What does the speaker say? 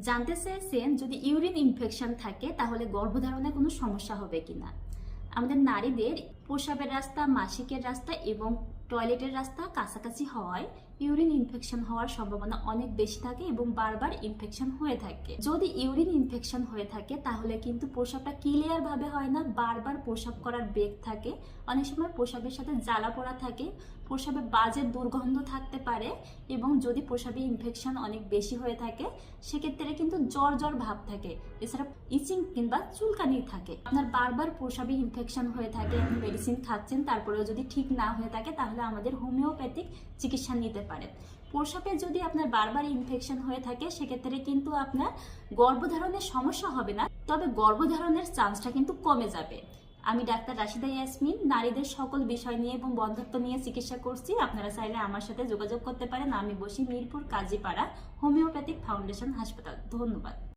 জানতে চেয়েছেন যদি ইউরিন ইনফেকশন থাকে তাহলে গর্ভধারণে কোনো সমস্যা হবে কিনা? আমাদের নারীদের প্রসাবের রাস্তা, মাসিকের রাস্তা এবং টয়লেটের রাস্তা কাছাকাছি হওয়ায় ইউরিন ইনফেকশন হওয়ার সম্ভাবনা অনেক বেশি থাকে এবং বারবার ইনফেকশন হয়ে থাকে। যদি ইউরিন ইনফেকশন হয়ে থাকে, তাহলে কিন্তু প্রসাবটা ক্লিয়ার ভাবে হয় না, বারবার প্রসাব করার বেগ থাকে। অনেক সময় প্রসাবের সাথে জ্বালা পড়া থাকে, প্রসাবে বাজে দুর্গন্ধ থাকতে পারে এবং যদি প্রসাবে ইনফেকশন অনেক বেশি হয়ে থাকে, সেক্ষেত্রে কিন্তু জ্বর জ্বর ভাব থাকে। এছাড়া ইচিং কিংবা চুলকানি থাকে। আপনার বারবার প্রসাবে ইনফেকশন হয়ে থাকে মেডিসিন খাচ্ছেন, তারপরেও যদি ঠিক না হয়ে থাকে, তাহলে আমাদের হোমিওপ্যাথিক চিকিৎসা নিতে পারেন প্রসাবে যদি আপনার বারবার ইনফেকশন হয়ে থাকে, সেক্ষেত্রে কিন্তু আপনার গর্ভধারণের সমস্যা হবে না, তবে গর্ভধারণের চান্সটা কিন্তু কমে যাবে। আমি ডাক্তার রাশিদা ইয়াসমিন, নারীদের সকল বিষয় নিয়ে এবং বন্ধত্ব নিয়ে চিকিৎসা করছি। আপনারা চাইলে আমার সাথে যোগাযোগ করতে পারেন। আমি বসি মিরপুর কাজীপাড়া হোমিওপ্যাথিক ফাউন্ডেশন হাসপাতাল। ধন্যবাদ।